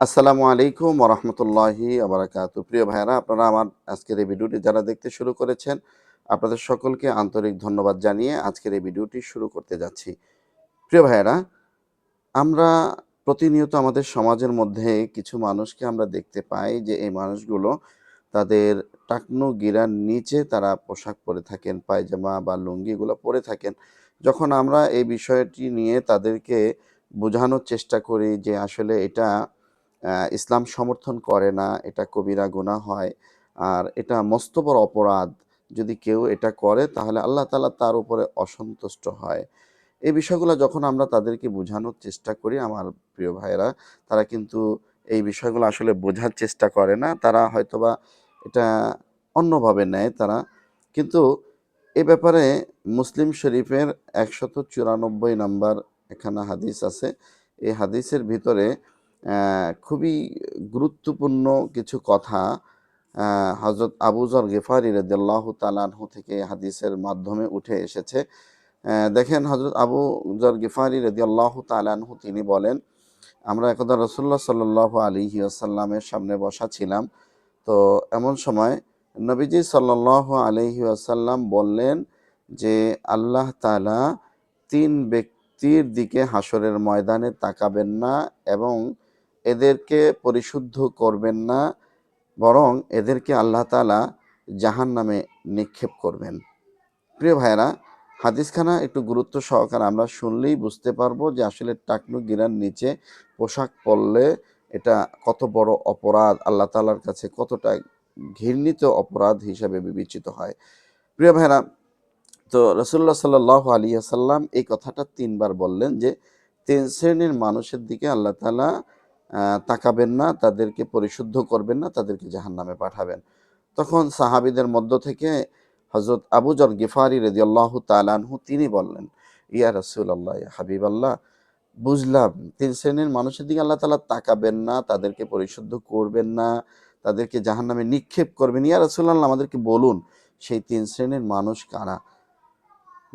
আসসালামু আলাইকুম ওরহমতুল্লাহি আবরাকাত। প্রিয় ভাইয়ারা, আপনারা আমার আজকের এই ভিডিওটি যারা দেখতে শুরু করেছেন, আপনাদের সকলকে আন্তরিক ধন্যবাদ জানিয়ে আজকের এই ভিডিওটি শুরু করতে যাচ্ছি। প্রিয় ভাইয়ারা, আমরা প্রতিনিয়ত আমাদের সমাজের মধ্যে কিছু মানুষকে আমরা দেখতে পাই যে এই মানুষগুলো তাদের টাকনু গিরার নিচে তারা পোশাক পরে থাকেন, পায়জামা বা লুঙ্গি এগুলো পরে থাকেন। যখন আমরা এই বিষয়টি নিয়ে তাদেরকে বোঝানোর চেষ্টা করি যে আসলে এটা ইসলাম সমর্থন করে না, এটা কবিরা গুনাহ হয়। আর এটা মস্ত বড় অপরাধ। যদি কেউ এটা করে, তাহলে আল্লাহ তাআলা তার উপরে অসন্তুষ্ট হয়। এই বিষয়গুলো যখন আমরা তাদেরকে বোঝানোর চেষ্টা করি, আমার প্রিয় ভাইয়েরা, তারা কিন্তু এই বিষয়গুলো আসলে বোঝার চেষ্টা করে না। তারা হয়তোবা এটা অন্যভাবে নেয় তারা। কিন্তু এ ব্যাপারে মুসলিম শরীফের একশত চুরানব্বই নাম্বার এখানে হাদিস আছে। এই হাদিসের ভিতরে খুবই গুরুত্বপূর্ণ কিছু কথা হজরত আবুজর গেফারি রাদিয়াল্লাহু তালানহু থেকে হাদিসের মাধ্যমে উঠে এসেছে। দেখেন হজরত আবু জর গিফারি রাদিয়াল্লাহু তালানহু তিনি বলেন, আমরা একদা রসুল্লাহ সাল্লাহ আলী আসাল্লামের সামনে বসা ছিলাম। তো এমন সময় নবীজি সাল্লাহ আলহি আসাল্লাম বললেন যে, আল্লাহ তালা তিন ব্যক্তির দিকে হাসরের ময়দানে তাকাবেন না এবং এদেরকে পরিশুদ্ধ করবেন না, বরং এদেরকে আল্লাহ তাআলা জাহান নামে নিক্ষেপ করবেন। প্রিয় ভাইয়েরা, হাদিসখানা একটু গুরুত্ব সহকারে আমরা শুনলেই বুঝতে পারব যে আসলে টাকনু গিরার নিচে পোশাক পরলে এটা কত বড় অপরাধ, আল্লাহ তাআলার কাছে কতটা ঘৃণিত অপরাধ হিসাবে বিবেচিত হয়। প্রিয় ভাইরা তো রসুল্লাহ সাল্লাহ আলী আসাল্লাম এই কথাটা তিনবার বললেন যে তিন শ্রেণির মানুষের দিকে আল্লাহ তালা তাকাবেন না, তাদেরকে পরিশুদ্ধ করবেন না, তাদেরকে জাহান নামে পাঠাবেন। তখন সাহাবিদের মধ্য থেকে হজরত আবু জর গিফারি রেদি আল্লাহ তালানহু তিনি বললেন, ইয়া রসুল আল্লাহ হাবিব আল্লাহ বুঝলাম তিন শ্রেণির মানুষের দিকে আল্লাহ তালা তাকাবেন না, তাদেরকে পরিশুদ্ধ করবেন না, তাদেরকে জাহান নামে নিক্ষেপ করবেন ইয়া রসুল্লাহ আমাদেরকে বলুন, সেই তিন শ্রেণির মানুষ কারা?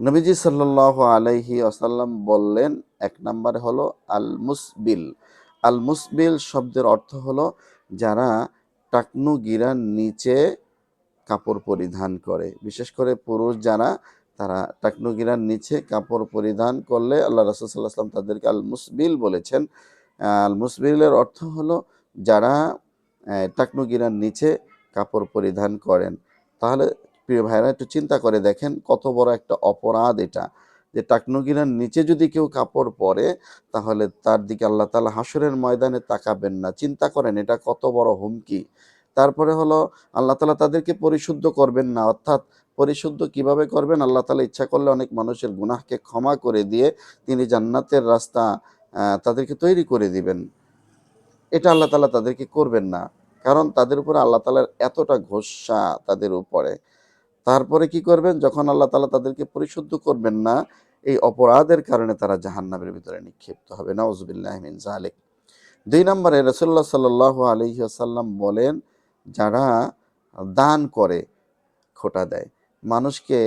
নবীজি সাল্লাহ আলাইহি আসাল্লাম বললেন, এক নম্বরে হলো আল মুসবিল আল মুসবিল শব্দের অর্থ হলো যারা টাকনু গিরার নিচে কাপড় পরিধান করে। বিশেষ করে পুরুষ যারা, তারা টাকনু গিরার নিচে কাপড় পরিধান করলে আল্লাহ রসুল্লাহ আসলাম তাদেরকে আল মুসবিল বলেছেন। আল মুসবিলের অর্থ হলো যারা টাকনু গিরার নিচে কাপড় পরিধান করেন। তাহলে প্রিয় ভাইরা একটু চিন্তা করে দেখেন কত বড় একটা অপরাধ এটা। যে টাকনুগিরার নিচে যদি কেউ কাপড় পরে, তাহলে তার দিকে আল্লাহ তালা হাসরের ময়দানে তাকাবেন না। চিন্তা করেন, এটা কত বড় হুমকি। তারপরে হলো, আল্লাহ তালা তাদেরকে পরিশুদ্ধ করবেন না। অর্থাৎ পরিশুদ্ধ কীভাবে করবেন? আল্লাহ তালা ইচ্ছা করলে অনেক মানুষের গুনাহকে ক্ষমা করে দিয়ে তিনি জান্নাতের রাস্তা তাদেরকে তৈরি করে দিবেন। এটা আল্লাহ তালা তাদেরকে করবেন না। কারণ তাদের উপরে আল্লাহ তালার এতটা ঘোষা তাদের উপরে। তারপরে কি করবেন? যখন আল্লাহ তালা তাদেরকে পরিশুদ্ধ করবেন না, এই অপরাধের কারণে তারা জাহান্নামের ভিতরে নিক্ষিপ্ত হবে। নওয়াজবিল্লাহ মিন জালেক দুই নম্বরে রসুল্লাহ সাল্লাহ আলহি আসাল্লাম বলেন, যারা দান করে, খোটা দেয়, মানুষকে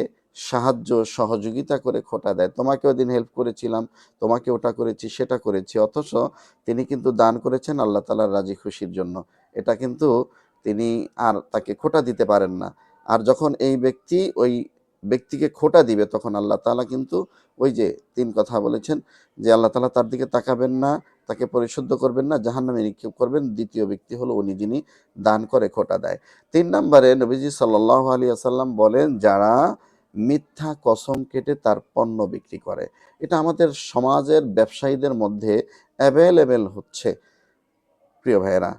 সাহায্য, সহযোগিতা করে খোটা দেয়, তোমাকে ওদিন হেল্প করেছিলাম, তোমাকে ওটা করেছি, সেটা করেছি, অথচ তিনি কিন্তু দান করেছেন আল্লাহ তালার রাজি খুশির জন্য। এটা কিন্তু তিনি আর তাকে খোটা দিতে পারেন না। আর যখন এই ব্যক্তি ওই ব্যক্তিকে খোটা দিবে, তখন আল্লাহ তালা কিন্তু ওই যে তিন কথা বলেছেন যে আল্লাহ তাআলা তার দিকে তাকাবেন না, তাকে পরিশুদ্ধ করবেন না, জাহান্নামে নিক্ষেপ করবেন। দ্বিতীয় ব্যক্তি হলো উনি যিনি দান করে খোটা দেয়। তিন নম্বরে নবীজি সাল্লাহ আলী আসাল্লাম বলেন, যারা মিথ্যা কসম কেটে তার পণ্য বিক্রি করে। এটা আমাদের সমাজের ব্যবসায়ীদের মধ্যে অ্যাভেলেবেল হচ্ছে। প্রিয় ভাইয়েরা,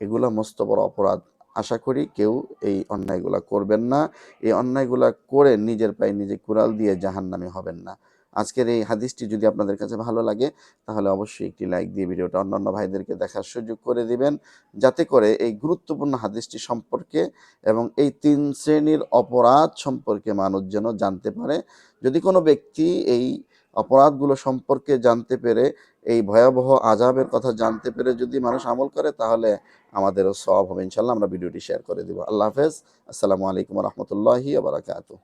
এগুলা মস্ত বড় অপরাধ। আশা করি কেউ এই অন্যায়গুলা করবেন না। এই অন্যায়গুলা করে নিজের পায়ে নিজে কুড়াল দিয়ে জাহান্নামি হবেন না। আজকের এই হাদিসটি যদি আপনাদের কাছে ভালো লাগে, তাহলে অবশ্যই একটি লাইক দিয়ে ভিডিওটা অন্যান্য ভাইদেরকে দেখার সুযোগ করে দিবেন, যাতে করে এই গুরুত্বপূর্ণ হাদিসটি সম্পর্কে এবং এই তিন শ্রেণির অপরাধ সম্পর্কে মানুষ যেন জানতে পারে। যদি কোনো ব্যক্তি এই অপরাধগুলো সম্পর্কে জানতে পেরে, এই ভয়াবহ আজাবের কথা জানতে পেরে যদি মানুষ আমল করে, তাহলে আমাদেরও সব হবে। ইনশাল্লাহ আমরা ভিডিওটি শেয়ার করে দিব। আল্লাহ হাফেজ। আসসালামু আলাইকুম রহমতুল্লাহি আবরাকাতু